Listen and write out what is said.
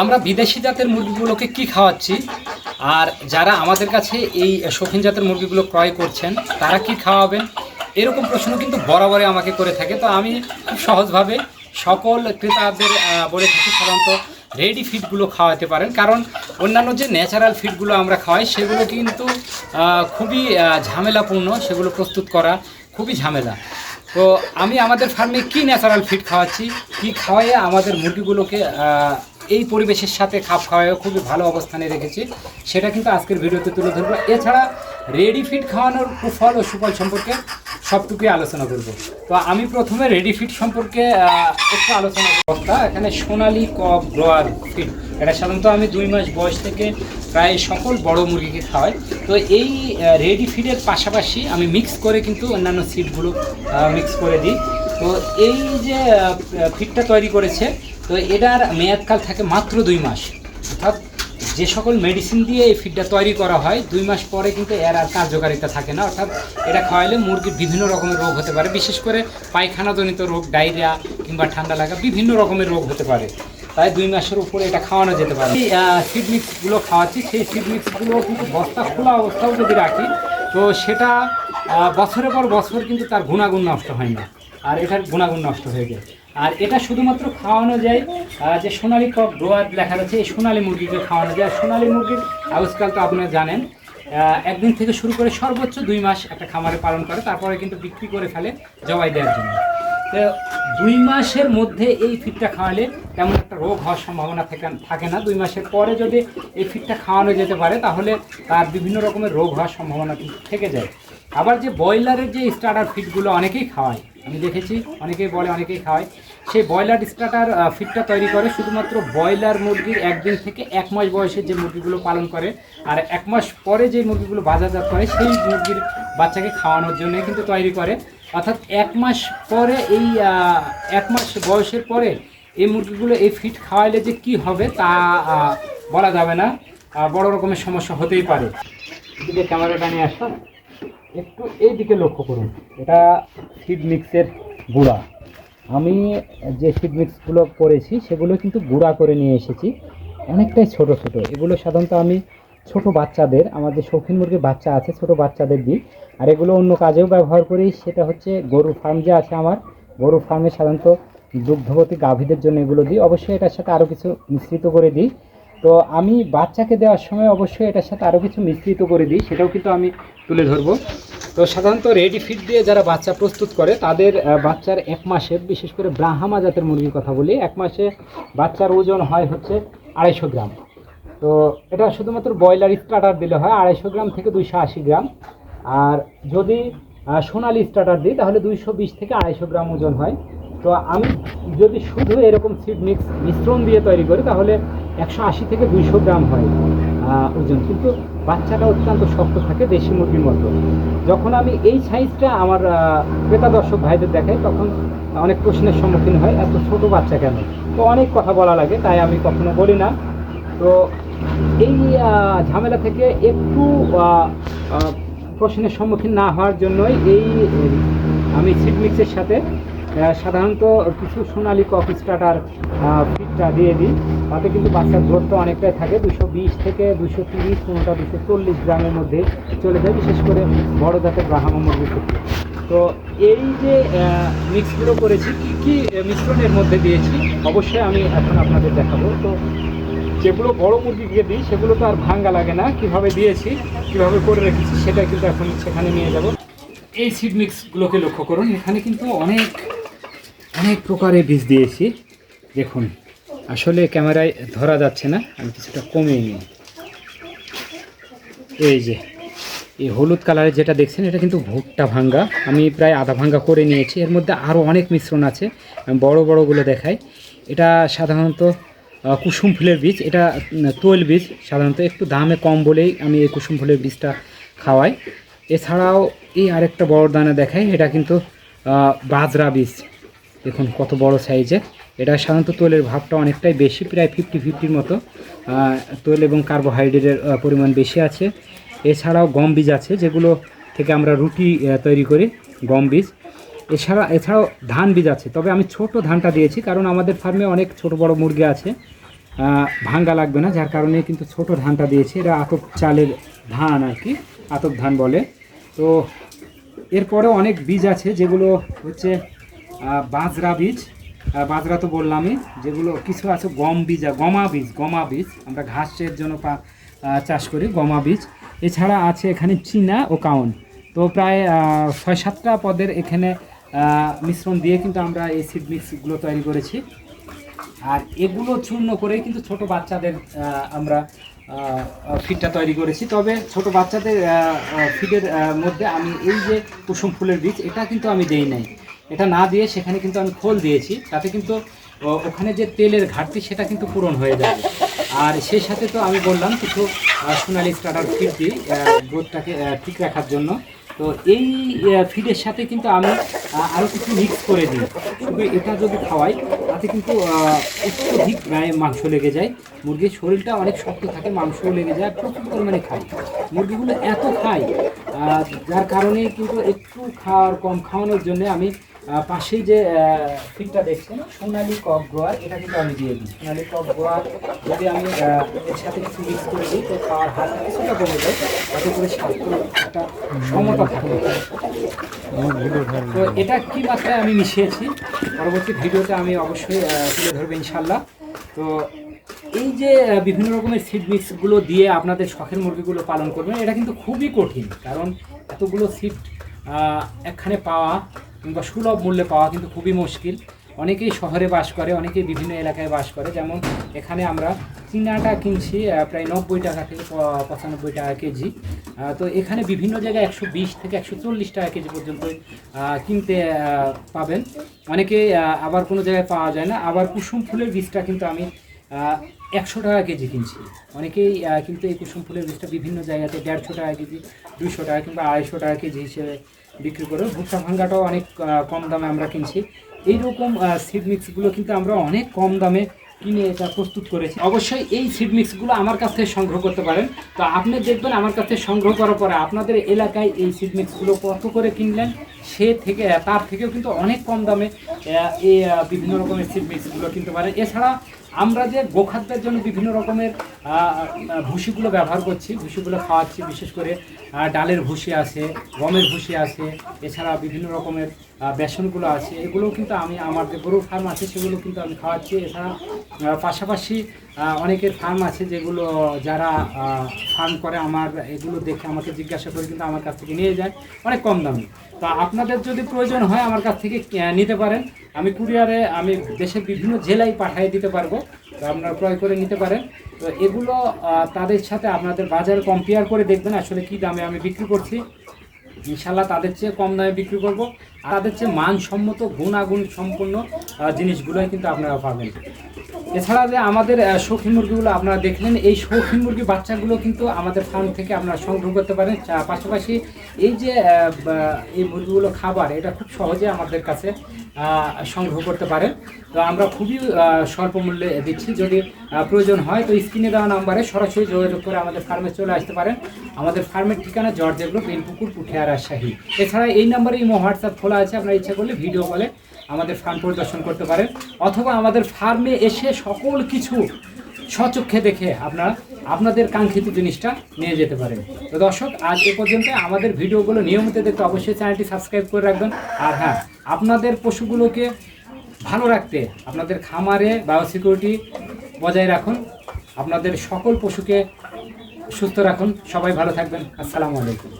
আমরা বিদেশি জাতের মুরগিগুলোকে কি খাওয়াচ্ছি? আর যারা আমাদের কাছে এই শৌখিন জাতের মুরগিগুলো ক্রয় করছেন, তারা কি খাওয়াবেন? এরকম প্রশ্ন কিন্তু বরাবরই আমাকে করে থাকে। তো আমি খুব সহজভাবে সকল ক্রেতাদের বলে থাকি সাধারণত রেডি ফিডগুলো খাওয়াতে পারেন। কারণ অন্যান্য যে ন্যাচারাল ফিডগুলো আমরা খাওয়াই, সেগুলো কিন্তু খুবই ঝামেলাপূর্ণ, সেগুলো প্রস্তুত করা খুবই ঝামেলা। তো আমি আমাদের ফার্মে কি ন্যাচারাল ফিড খাওয়াচ্ছি? কি খাওয়াইয়ে আমাদের মুরগিগুলোকে এই পরিবেশের সাথে খাপ খাওয়াইয়ে খুবই ভালো অবস্থানে রেখেছি। সেটা কিন্তু আজকের ভিডিওতে তুলে ধরবো। এছাড়া রেডি ফিড খাওয়ানোর কুফল ও সুফল সম্পর্কে সবটুকুই আলোচনা করব। তো আমি প্রথমে রেডি ফিড সম্পর্কে একটু আলোচনা করতাম এখানে সোনালি কপ গ্রোয়ার ফিড এটা সাধারণত আমি দুই মাস বয়স থেকে প্রায় সকল বড় মুরগিকে খাওয়াই। তো এই রেডি ফিডের পাশাপাশি আমি মিক্স করে কিন্তু অন্যান্য সিডগুলো মিক্স করে দিই। তো এই যে ফিডটা তৈরি করেছে তো এটার মেয়াদকাল থাকে মাত্র দুই মাস। অর্থাৎ যে সকল মেডিসিন দিয়ে এই ফিডটা তৈরি করা হয়, দুই মাস পরে কিন্তু এর আর কার্যকারিতা থাকে না। অর্থাৎ এটা খাওয়াইলে মুরগির বিভিন্ন রকমের রোগ হতে পারে, বিশেষ করে পায়খানাজনিত রোগ, ডায়রিয়া কিংবা ঠান্ডা লাগা বিভিন্ন রকমের রোগ হতে পারে। তাই দুই মাসের উপরে এটা খাওয়ানো যেতে পারে। এই সিড মিক্সগুলো খাওয়াচ্ছি। সেই সিড মিক্সগুলো কিন্তু বস্তা খোলা অবস্থাও যদি রাখি, তো সেটা বছরের পর বছর কিন্তু তার গুণাগুণ নষ্ট হয় না। আর এটার গুণাগুণ নষ্ট হয়ে যায়। আর এটা শুধুমাত্র খাওয়ানো যায় যে সোনালি কক গ্রোয়ার লেখা রয়েছে, এই সোনালি মুরগিকে খাওয়ানো যায় সোনালি মুরগির আজকাল তো আপনারা জানেন একদিন থেকে শুরু করে সর্বোচ্চ দুই মাস একটা খামারে পালন করে, তারপরে কিন্তু বিক্রি করে ফেলে জবাই দেওয়ার জন্য। তো দুই মাসের মধ্যে এই ফিডটা খাওয়ালে তেমন একটা রোগ হওয়ার সম্ভাবনা থাকে থাকে না। দুই মাসের পরে যদি এই ফিডটা খাওয়ানো যেতে পারে, তাহলে তার বিভিন্ন রকমের রোগ হওয়ার সম্ভাবনা থেকে যায়। আবার যে ব্রয়লারের যে স্টার্টার ফিডগুলো অনেকেই খাওয়ায় আমি দেখেছি, অনেকেই বলে, অনেকেই খাওয়ায় সেই ব্রয়লার স্টার্টার ফিডটা তৈরি করে শুধুমাত্র ব্রয়লার মুরগির একদিন থেকে এক মাস বয়সে যে মুরগিগুলো পালন করে আর এক মাস পরে যে মুরগিগুলো বাজারজাত করে সেই মুরগির বাচ্চাকে খাওয়ানোর জন্য কিন্তু তৈরি করে। অর্থাৎ এক মাস পরে এই এক মাস বয়সের পরে এই মুরগিগুলো এই ফিড খাওয়াইলে যে কি হবে তা বলা যাবে না। বড় রকমের সমস্যা হতেই পারে। ক্যামেরাটা নিয়ে আসো একটু এই দিকে লক্ষ্য করুন। এটা ফিড মিক্সের গুঁড়া। আমি যে সিড মিক্সগুলো করেছি, সেগুলো কিন্তু গুঁড়া করে নিয়ে এসেছি। অনেকটাই ছোট ছোট। এগুলো সাধারণত আমি ছোট বাচ্চাদের, আমাদের শৌখিন মুরগির বাচ্চা আছে, ছোট বাচ্চাদের দিই। আর এগুলো অন্য কাজেও ব্যবহার করি। সেটা হচ্ছে গরুর ফার্ম যে আছে আমার, গরুর ফার্মে সাধারণত দুগ্ধবতী গাভীদের জন্য এগুলো দিই। অবশ্যই এটার সাথে আরও কিছু মিশ্রিত করে দিই। তো আমি বাচ্চাকে দেওয়ার সময় অবশ্যই এটার সাথে আরও কিছু মিশ্রিত করে দিই, সেটাও কিন্তু আমি তুলে ধরবো। তো সাধারণত রেডি ফিড দিয়ে যারা বাচ্চা প্রস্তুত করে, তাদের বাচ্চার এক মাসে বিশেষ করে ব্রাহ্মা জাতের মুরগির কথা বলি, এক মাসে বাচ্চার ওজন হয় হচ্ছে আড়াইশো গ্রাম। তো এটা শুধুমাত্র ব্রয়লার স্টার্টার দিলে হয়, আড়াইশো গ্রাম থেকে দুইশো আশি গ্রাম। আর যদি সোনালি স্টার্টার দিই, তাহলে দুইশো বিশ থেকে আড়াইশো গ্রাম ওজন হয়। তো আমি যদি শুধু এরকম সিড মিক্স মিশ্রণ দিয়ে তৈরি করি, তাহলে একশো আশি থেকে দুইশো গ্রাম হয় ওজন। কিন্তু বাচ্চাটা অত্যন্ত শক্ত থাকে, দেশি মুরগির মতো। যখন আমি এই সাইজটা আমার ক্রেতা দর্শক ভাইদের দেখাই, তখন অনেক প্রশ্নের সম্মুখীন হয়, এত ছোট বাচ্চা কেন? তো অনেক কথা বলা লাগে, তাই আমি কখনো বলি না। তো এই ঝামেলা থেকে একটু প্রশ্নের সম্মুখীন না হওয়ার জন্যই এই, আমি সিড মিক্সের সাথে সাধারণত কিছু সোনালি কফি স্টার্টার ফিটটা দিয়ে দিই। তাতে কিন্তু বাচ্চার গ্রোথটা অনেকটাই থাকে। দুশো বিশ থেকে দুশো তিরিশ, কোনোটা দুশো চল্লিশ গ্রামের মধ্যে চলে যায়, বিশেষ করে বড় জাতের ব্রাহ্মা মুরগির ক্ষেত্রে। তো এই যে মিক্সগুলো করেছি, কী কী মিশ্রণের মধ্যে দিয়েছি, অবশ্যই আমি এখন আপনাদের দেখাবো। তো যেগুলো বড় মুরগিকে দিই, সেগুলো তো আর ভাঙ্গা লাগে না। কীভাবে দিয়েছি, কীভাবে করে রেখেছি, সেটা কিন্তু এখন সেখানে নিয়ে যাব। এই সিড মিক্সগুলোকে লক্ষ্য করুন। এখানে কিন্তু অনেক অনেক প্রকারে বীজ দিয়েছি। দেখুন, আসলে ক্যামেরায় ধরা যাচ্ছে না, আমি কিছুটা কমিয়ে নিই। এই যে, এই হলুদ কালারের যেটা দেখছেন, এটা কিন্তু ভুট্টা ভাঙ্গা। আমি প্রায় আধা ভাঙ্গা করে নিয়েছি। এর মধ্যে আরও অনেক মিশ্রণ আছে বড় বড়গুলো দেখাই। এটা সাধারণত কুসুম ফুলের বীজ, এটা তৈল বীজ। সাধারণত একটু দামে কম বলেই আমি এই কুসুম ফুলের বীজটা খাওয়াই। এছাড়াও এই আরেকটা বড় দানা দেখাই, এটা কিন্তু বাজরা বীজ। দেখুন কত বড় সাইজের এটা সাধারণত তৈলের ভাবটা অনেকটাই বেশি, প্রায় ফিফটি ফিফটির মতো তৈল এবং কার্বোহাইড্রেটের পরিমাণ বেশি আছে। এছাড়াও গম বীজ আছে, যেগুলো থেকে আমরা রুটি তৈরি করি গম বীজ। এছাড়া, এছাড়াও ধান বীজ আছে। তবে আমি ছোট ধানটা দিয়েছি, কারণ আমাদের ফার্মে অনেক ছোট বড় মুরগি আছে। ভাঙ্গা লাগবে না, যার কারণে কিন্তু ছোট ধানটা দিয়েছি। এটা আতপ চালের ধান আর কি, আতপ ধান বলে। তো এরপরে অনেক বীজ আছে, যেগুলো হচ্ছে বাজরা বীজ। বাজরা তো বললামই, যেগুলো কিছু আছে গম বীজ গমা বীজ গমা বীজ। আমরা ঘাসের জন্য চাষ করি গমা বীজ। এছাড়া আছে এখানে চীনা ও কাউন। তো প্রায় ছয় সাতটা পদের এখানে মিশ্রণ দিয়ে কিন্তু আমরা এই সিড মিক্সগুলো তৈরি করেছি। আর এগুলো চূর্ণ করে কিন্তু ছোট বাচ্চাদের আমরা ফিডটা তৈরি করেছি। তবে ছোট বাচ্চাদের ফিডের মধ্যে আমি এই যে কুসুম ফুলের বীজ, এটা কিন্তু আমি দেই নাই। এটা না দিয়ে সেখানে কিন্তু আমি খোল দিয়েছি, তাতে কিন্তু ওখানে যে তেলের ঘাটতি সেটা কিন্তু পূরণ হয়ে যাবে আর সেই সাথে তো আমি বললাম কিছু সোনালি স্টার্টার ফিড দিই গ্রোথটাকে ঠিক রাখার জন্য। তো এই ফিডের সাথে কিন্তু আমি আরও কিছু মিক্স করে দিই। শুধু এটা যদি খাওয়াই, তাতে কিন্তু অত্যধিক গায়ে মাংস লেগে যায়। মুরগির শরীরটা অনেক শক্ত থাকে, মাংসও লেগে যায়, প্রচুর পরিমাণে খায় মুরগিগুলো এত খায় যার কারণে কিন্তু একটু খাওয়ার, কম খাওয়ানোর জন্য আমি পাশেই যে ফিডটা দেখছেন, সোনালি কক গোয়ার, এটা কিন্তু আমি দিয়ে দিই। সোনালি কক গোয়ার, যদি আমি এর সাথে কিছু মিক্স করে দিই, তো খাওয়ার হাতটা কিছুটা কমে যায়, তাতে করে স্বাস্থ্য একটা সমতা থাকে। তো এটা কি মাত্রায় আমি মিশিয়েছি, পরবর্তী ভিডিওতে আমি অবশ্যই তুলে ধরবো ইনশাল্লাহ তো এই যে বিভিন্ন রকমের সিড মিক্সগুলো দিয়ে আপনাদের শখের মুরগিগুলো পালন করবেন, এটা কিন্তু খুবই কঠিন, কারণ এতগুলো সিড একখানে পাওয়া কিংবা সুলভ মূল্যে পাওয়া কিন্তু খুবই মুশকিল। অনেকেই শহরে বাস করে, অনেকেই বিভিন্ন এলাকায় বাস করে। যেমন এখানে আমরা চীনাটা কিনছি প্রায় নব্বই টাকা থেকে পঁচানব্বই টাকা কেজি। তো এখানে বিভিন্ন জায়গায় একশো বিশ থেকে একশো চল্লিশ টাকা কেজি পর্যন্ত কিনতে পাবেন। অনেকে আবার কোনো জায়গায় পাওয়া যায় না। আবার কুসুম ফুলের বীজটা কিন্তু আমি একশো টাকা কেজি কিনছি। অনেকেই কিন্তু এই কুসুম ফুলের বীজটা বিভিন্ন জায়গাতে দেড়শো টাকা কেজি দুশো টাকা কিংবা আড়াইশো টাকা কেজি হিসেবে বিক্রি করে ভুট্টা ভাঙ্গাটাও অনেক কম দামে আমরা কিনছি। এইরকম সিড মিক্সগুলো কিন্তু আমরা অনেক কম দামে কিনে এটা প্রস্তুত করেছি। অবশ্যই এই সিড মিক্সগুলো আমার কাছ থেকে সংগ্রহ করতে পারেন। তো আপনি দেখবেন আমার কাছ থেকে সংগ্রহ করার পরে আপনাদের এলাকায় এই সিড মিক্সগুলো কত করে কিনলেন, সে থেকে, তার থেকেও কিন্তু অনেক কম দামে এই বিভিন্ন রকমের সিড মিক্সগুলো কিনতে পারেন। এছাড়া আমরা যে গোখাদ্যের জন্য বিভিন্ন রকমের ভুসিগুলো ব্যবহার করছি ভুসিগুলো খাওয়াচ্ছি, বিশেষ করে ডালের ভুসি আছে, গমের ভুসি আছে, এছাড়া বিভিন্ন রকমের বেসনগুলো আছে, এগুলো কিন্তু আমি আমার যে গরুর ফার্ম আছে, সেগুলো কিন্তু আমি খাওয়াচ্ছি। এছাড়া পাশাপাশি অনেকের ফার্ম আছে যেগুলো যারা ফার্ম করে আমার, এগুলো দেখে আমাকে জিজ্ঞাসা করে কিন্তু আমার কাছ থেকে নিয়ে যায়, অনেক কম দামে। তা আপনাদের যদি প্রয়োজন হয় আমার কাছ থেকে নিতে পারেন। আমি কুরিয়ারে, আমি দেশের বিভিন্ন জেলায় পাঠিয়ে দিতে পারব, তো আপনারা ক্রয় করে নিতে পারেন। তো এগুলো তাদের সাথে আপনাদের বাজার কম্পেয়ার করে দেখবেন আসলে কি দামে আমি বিক্রি করছি। ইনশাল্লাহ তাদের চেয়ে কম দামে বিক্রি করব। আর তাদের চেয়ে মানসম্মত, গুণাগুণ সম্পন্ন জিনিসগুলোই কিন্তু আপনারা পাবেন। এছাড়া যে আমাদের শৌখিন মুরগিগুলো আপনারা দেখলেন, এই শৌখিন মুরগি বাচ্চাগুলো কিন্তু আমাদের ফার্ম থেকে আপনারা সংগ্রহ করতে পারেন। পাশাপাশি এই যে এই মুরগিগুলো খাবার, এটা খুব সহজে আমাদের কাছে সংগ্রহ করতে পারেন। তো আমরা খুবই স্বল্প মূল্যে দিচ্ছি। যদি প্রয়োজন হয়, তো স্ক্রিনে দেওয়া নাম্বারে সরাসরি যোগাযোগ করে আমাদের ফার্মে চলে আসতে পারেন। আমাদের ফার্মের ঠিকানা জর্জের গ্রুপ বেলপুকুর, পুঠিয়া, রাজশাহী। এছাড়া এই নাম্বারে ইমো, হোয়াটসঅ্যাপ খোলা আছে। আপনার ইচ্ছা করলে ভিডিও কলে আমাদের ফার্ম পরিদর্শন করতে পারেন। অথবা আমাদের ফার্মে এসে সকল কিছু স্বচক্ষে দেখে আপনারা আপনাদের কাঙ্ক্ষিত জিনিসটা নিয়ে যেতে পারেন। তো দর্শক, আজ এ পর্যন্ত আমাদের ভিডিওগুলো নিয়মিত দেখতে অবশ্যই চ্যানেলটি সাবস্ক্রাইব করে রাখবেন। আর হ্যাঁ আপনাদের পশুগুলোকে ভালো রাখতে আপনাদের খামারে বায়োসিকিউরিটি বজায় রাখুন। আপনাদের সকল পশুকে সুস্থ রাখুন। সবাই ভালো থাকবেন। আসসালামু আলাইকুম।